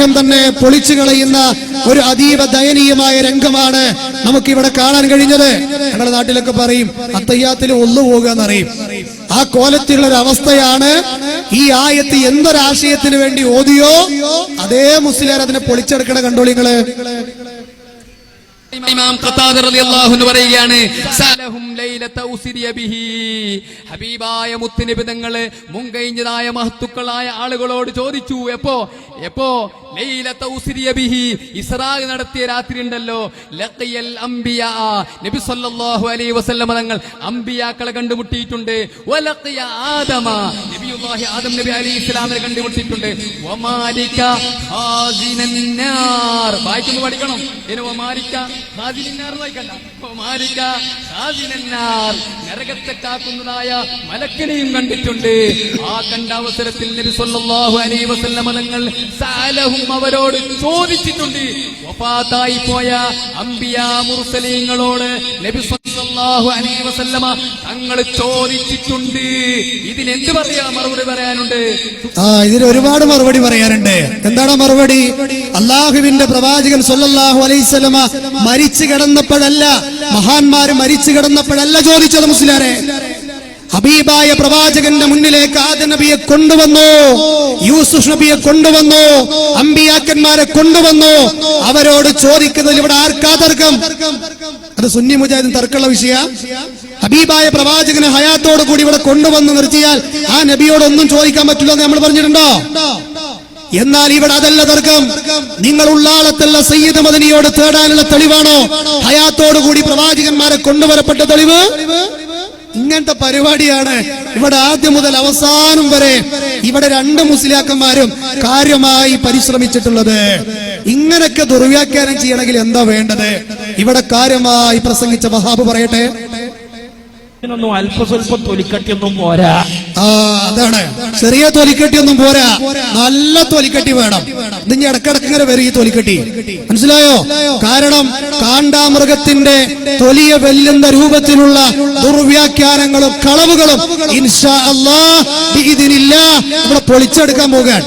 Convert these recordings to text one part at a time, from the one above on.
അദ്ദേഹം തന്നെ പൊളിച്ചു കളയുന്ന ഒരു അതീവ ദയനീയമായ രംഗമാണ് നമുക്ക് ഇവിടെ കാണാൻ കഴിഞ്ഞത്. ഞങ്ങളുടെ നാട്ടിലൊക്കെ പറയും അത്തയ്യാത്തിൽ ഒന്നു പോകുക എന്നറിയും ആ കോലത്തിലുള്ള അവസ്ഥയാണ് ഈ ആയത്ത് എന്തൊരാശയത്തിന് വേണ്ടി ഓതിയോ? അതേ മുസ്ലിയാർ അതിനെ പൊളിച്ചെടുക്കണ കണ്ടോളിങ്ങൾ ഇമാം റളിയല്ലാഹു അൻഹു പറയുകയാണ് സലഹും ബിഹി. ഹബീബായ മുത്തുനബി തങ്ങൾ മുൻകഴിഞ്ഞതായ മഹത്തുക്കളായ ആളുകളോട് ചോദിച്ചു എപ്പോ? എപ്പോ? ബിഹി. ഇസ്രാ നടത്തിയ രാത്രി ഉണ്ടല്ലോ. ലഖിയൽ അംബിയ. നബി സല്ലല്ലാഹു അലൈഹി വസല്ലം തങ്ങൾ അംബിയാക്കളെ കണ്ടുമുട്ടിയിട്ടുണ്ട്. വലഖിയ ആദമ. നബിയുല്ലാഹി ആദം നബി അലൈഹി ഇസ്ലാമിനെ കണ്ടുമുട്ടിയിട്ടുണ്ട്. വമാലിക ഖാസിനൻ നാർ വായിക്കുന്നു പഠിക്കണം. ഇനി വമാലിക ഖാസിനൻ നാർ വായിക്കണ്ട. വമാലിക ഖാസിനൻ നാർ നരകത്തെ കാക്കുന്നതായ മലക്കിനെയും കണ്ടിട്ടുണ്ട്. ആ കണ്ട അവസരത്തിൽ നബി സല്ലല്ലാഹു അലൈഹി വസല്ലം തങ്ങൾ സഅലഹും അവരോട് ചോദിച്ചിട്ടുണ്ട്. വഫാത്തായി പോയ അമ്പിയാ മുർസലീങ്ങളോട് നബി സല്ലല്ലാഹു അലൈഹി വസല്ലമ തങ്ങൾ ചോദിച്ചിട്ടുണ്ട്. ഇതിന് എന്ത് പറയാ മറുപടി പറയാനുണ്ട്? ആ ഇതിന് ഒരുപാട് മറുപടി പറയാനുണ്ട്. എന്താണ് മറുപടി? അള്ളാഹുവിന്റെ പ്രവാചകൻ സല്ലല്ലാഹു അലൈഹി വസല്ലമ മരിച്ചു കിടന്നപ്പോഴല്ല മഹാന്മാര് മരിച്ചു കിടന്നപ്പോഴല്ല ചോദിച്ചത് മുസ്ലിയാരെ. ഹബീബായ പ്രവാചകന്റെ മുന്നിലേക്ക് ആദ്യ നബിയെ കൊണ്ടുവന്നു യൂസുഫ് നബിയെ കൊണ്ടുവന്നു അമ്പിയാക്കന്മാരെ കൊണ്ടുവന്നു. അവരോട് ചോദിക്കുന്നതിൽ ഇവിടെ ആർക്കാ തർക്കം? അത് സുന്നി മുജാഹിദിൻ തർക്കമുള്ള വിഷയ. ഹബീബായ പ്രവാചകനെ ഹയാത്തോട് കൂടി ഇവിടെ കൊണ്ടുവന്ന് നിർത്തിയാൽ ആ നബിയോട് ഒന്നും ചോദിക്കാൻ പറ്റില്ല എന്ന് നമ്മൾ പറഞ്ഞിട്ടുണ്ടോ? എന്നാൽ ഇവിടെ അതല്ല തർക്കം. നിങ്ങൾ ഉള്ളാളത്തുള്ള സയ്യിദ് മദനിയോട് തേടാനുള്ള തെളിവാണോ? ഹയാത്തോട് കൂടി പ്രവാചകന്മാരെ കൊണ്ടുവരപ്പെട്ട തെളിവ്? ഇങ്ങനത്തെ പരിപാടിയാണ് ഇവിടെ ആദ്യം മുതൽ അവസാനം വരെ ഇവിടെ രണ്ട് മുസ്ലിയാക്കന്മാരും കാര്യമായി പരിശ്രമിച്ചിട്ടുള്ളത്. ഇങ്ങനൊക്കെ ദുർവ്യാഖ്യാനം ചെയ്യണമെങ്കിൽ എന്താ വേണ്ടത്? ഇവിടെ കാര്യമായി പ്രസംഗിച്ച വഹാബ് പറയട്ടെ. ഇതിനൊന്നും അല്പസ്വല്പം തൊലിക്കട്ടിയൊന്നും പോരാ. ആ അതാണ്. ചെറിയ തൊലിക്കട്ടിയൊന്നും പോരാ. നല്ല തൊലിക്കട്ടി വേണം. ഇതിന് ഇടക്കിടക്ക് ഇങ്ങനെ വരും ഈ തൊലിക്കട്ടി. മനസ്സിലായോ? കാരണം കാണ്ടാമൃഗത്തിന്റെ തൊലിയെ വെല്ലുന്ന രൂപത്തിലുള്ള ദുർവ്യാഖ്യാനങ്ങളും കളവുകളും ഇൻഷാ അല്ലാ ഇതിനില്ല ഇവിടെ പൊളിച്ചെടുക്കാൻ പോകാൻ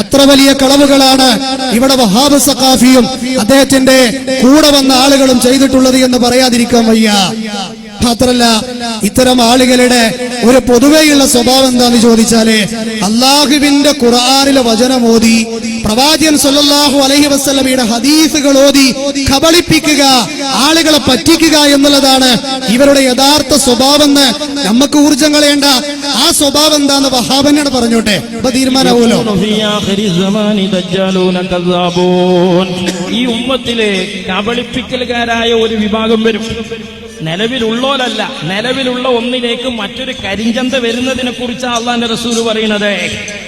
അത്ര വലിയ കളവുകളാണ് ഇവിടെ വഹാബ് സഖാഫിയും അദ്ദേഹത്തിന്റെ കൂടെ വന്ന ആളുകളും ചെയ്തിട്ടുള്ളത് എന്ന് പറയാതിരിക്കാൻ വയ്യ. മാത്രല്ല ഇത്തരം ആളുകളുടെ ഒരു പൊതുവെയുള്ള സ്വഭാവം എന്താന്ന് ചോദിച്ചാൽ അള്ളാഹുവിന്റെ ഖുറാറിലെ വചനം ഓതി പ്രവാചകൻ സൊല്ലാഹു അലഹി വസ്ലമിയുടെ ഹദീസുകൾ ഓതി കബളിപ്പിക്കുക ആളുകളെ പറ്റിക്കുക എന്നുള്ളതാണ് ഇവരുടെ യഥാർത്ഥ സ്വഭാവം എന്ന് നമുക്ക് ഊർജം കളയേണ്ട. ആ സ്വഭാവം എന്താന്ന് വഹാബനോട് പറഞ്ഞോട്ടെ. അപ്പൊ തീരുമാനമാവൂലോ ഈ ഉമ്മത്തിലെ കബളിപ്പിക്കലുകാരായ ഒരു വിഭാഗം വരും. നിലവിലുള്ളോരല്ല നിലവിലുള്ള ഒന്നിലേക്ക് മറ്റൊരു കരിഞ്ചന്ത വരുന്നതിനെ കുറിച്ചാണ് അള്ളാന്റെ റസൂൽ പറയുന്നത്.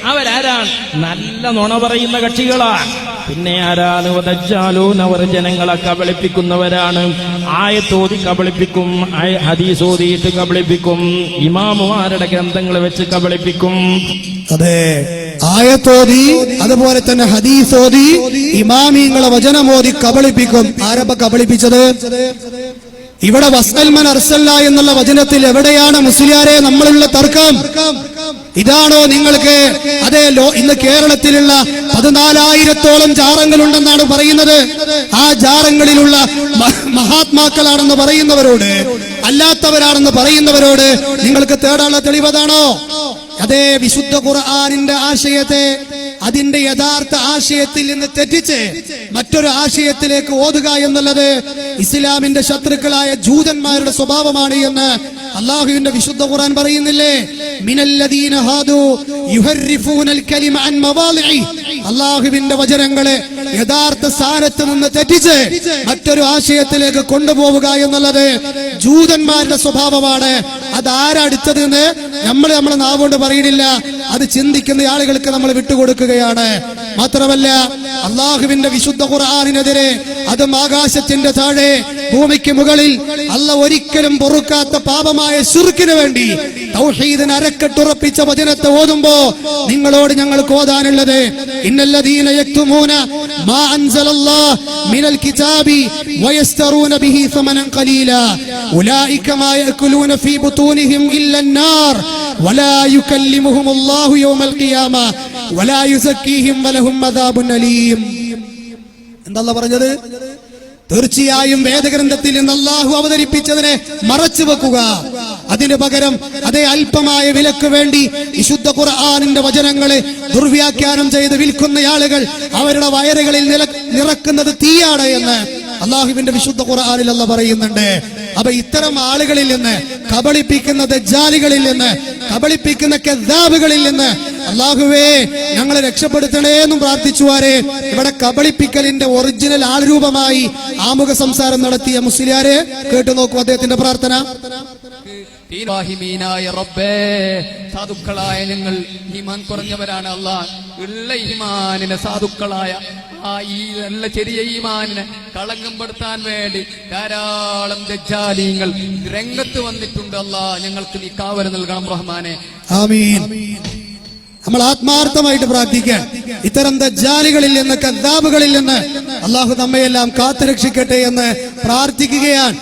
അവരാരാണ്? നല്ല നുണ പറയുന്ന കക്ഷികളാണ്. പിന്നെ ആരാണ്? വധച്ചാലോ അവർ ജനങ്ങളെ കബളിപ്പിക്കുന്നവരാണ്. ആയത്തോതി കബളിപ്പിക്കും ഹദീസോതിയിട്ട് കബളിപ്പിക്കും ഇമാമുമാരുടെ ഗ്രന്ഥങ്ങൾ വെച്ച് കബളിപ്പിക്കും. അതെ. ആയത്തോതി അതുപോലെ തന്നെ ഹദീസോതി ഇമാമിങ്ങളെ വചനമോതി കബളിപ്പിക്കും. ആരപ്പ കബളിപ്പിച്ചത്? ഇവിടെ വസ്തൽമൻ അർസല്ല എന്നുള്ള വചനത്തിൽ എവിടെയാണ് മുസ്ലിയാരെ നമ്മളുള്ള തർക്കം? ഇതാണോ നിങ്ങൾക്ക്? അതെ ലോ ഇന്ന് കേരളത്തിലുള്ള പതിനാലായിരത്തോളം ജാറങ്ങളുണ്ടെന്നാണ് പറയുന്നത്. ആ ജാറങ്ങളിലുള്ള മഹാത്മാക്കളാണെന്ന് പറയുന്നവരോട് അല്ലാത്തവരാണെന്ന് പറയുന്നവരോട് നിങ്ങൾക്ക് തേടാനുള്ള തെളിവതാണോ അതേ വിശുദ്ധ ഖുർആാനിന്റെ ആശയത്തെ അതിന്റെ യഥാർത്ഥ ആശയത്തിൽ നിന്ന് തെറ്റിച്ച് മറ്റൊരു ആശയത്തിലേക്ക് ഓതുക എന്നുള്ളത് ഇസ്ലാമിന്റെ ശത്രുക്കളായ ജൂതന്മാരുടെ സ്വഭാവമാണ് എന്ന് അള്ളാഹുവിന്റെ വിശുദ്ധ ഖുർആൻ പറയുന്നില്ലേ? ഹാദു കലിമ അൻ അള്ളാഹുവിന്റെ വചനങ്ങളെ യഥാർത്ഥ സ്ഥാനത്ത് നിന്ന് തെറ്റിച്ച് മറ്റൊരു ആശയത്തിലേക്ക് കൊണ്ടുപോവുക എന്നുള്ളത് ജൂതന്മാരുടെ സ്വഭാവമാണ്. അത് എന്ന് നമ്മൾ നമ്മളെ നാവുകൊണ്ട് പറയണില്ല. അത് ചിന്തിക്കുന്ന ആളുകൾക്ക് നമ്മൾ വിട്ടുകൊടുക്കുകയാണ്. മാത്രമല്ല അള്ളാഹുവിന്റെ വിശുദ്ധ ഖുർആാനിനെതിരെ അതും ആകാശത്തിന്റെ താഴെ ഭൂമിക്ക് മുകളിൽ അല്ല ഒരിക്കലും പൊറുക്കാത്ത പാപമായ ശുർക്കിന് വേണ്ടി തൗഹീദിന് അരക്കെട്ടുറപ്പിച്ച വചനത്തെ ഓതുമ്പോ നിങ്ങളോട് ഞങ്ങൾക്ക് ഓതാനുള്ളത് ഇന്നല്ലദീന യക്തുമൂന മാ അൻസലല്ലാഹ് മിനൽ കിതാബി വയസ്തറൂന ബിഹി ثمنا قليلا أولئك ما يأكلون في بطونهم إلا النار ولا يكلمهم الله يوم القيامة വലാ യുസക്കീഹിം വലഹും അദാബുൻ അലീം എന്താ പറഞ്ഞത് തീർച്ചയായും വേദഗ്രന്ഥത്തിൽ നിന്ന് അള്ളാഹു അവതരിപ്പിച്ചതിനെ മറച്ചു വെക്കുക. അതിനു പകരം അതേ അല്പമായ വിലക്ക് വേണ്ടി വിശുദ്ധ ഖുർആാനിന്റെ വചനങ്ങളെ ദുർവ്യാഖ്യാനം ചെയ്ത് വിൽക്കുന്ന ആളുകൾ അവരുടെ വയറുകളിൽ നിറക്കുന്നത് തീയാണ് എന്ന് അള്ളാഹുവിന്റെ വിശുദ്ധ ഖുർആാനിൽ അല്ല പറയുന്നുണ്ട്. അപ്പൊ ഇത്തരം ആളുകളിൽ നിന്ന് കബളിപ്പിക്കുന്ന ദജ്ജാലികളിൽ നിന്ന് കബളിപ്പിക്കുന്ന കെദാബുകളിൽ നിന്ന് അള്ളാഹുവേ ഞങ്ങളെ രക്ഷപ്പെടുത്തണേ എന്നും പ്രാർത്ഥിച്ചു ആരെ. ഇവിടെ കബളിപ്പിക്കലിന്റെ ഒറിജിനൽ ആൾരൂപമായി ആമുഖ സംസാരം നടത്തിയ മുസ്ലിയാരെ കേട്ടു നോക്കൂ അദ്ദേഹത്തിന്റെ പ്രാർത്ഥന. റബ്ബേ സാധുക്കളായ നിങ്ങൾ ഹിമാൻ കുറഞ്ഞവരാണ് അള്ളാഹ് ഉള്ള ഈമാനിനെ സാധുക്കളായ ആ ഈ നല്ല ചെറിയ ഈമാനിനെ കളങ്കം പെടുത്താൻ വേണ്ടി ധാരാളം ദജ്ജാലീങ്ങൾ രംഗത്ത് വന്നിട്ടുണ്ട് അല്ലാ ഞങ്ങൾക്ക് നീ കാവൽ നൽകണം റഹ്മാനെ. ആമീൻ. നമ്മൾ ആത്മാർത്ഥമായിട്ട് പ്രാർത്ഥിക്കാൻ. ഇത്തരം ദജ്ജാലികളിൽ നിന്ന് കദ്ദാബുകളിൽ നിന്ന് അള്ളാഹു നമ്മയെല്ലാം കാത്തുരക്ഷിക്കട്ടെ എന്ന് പ്രാർത്ഥിക്കുകയാണ്.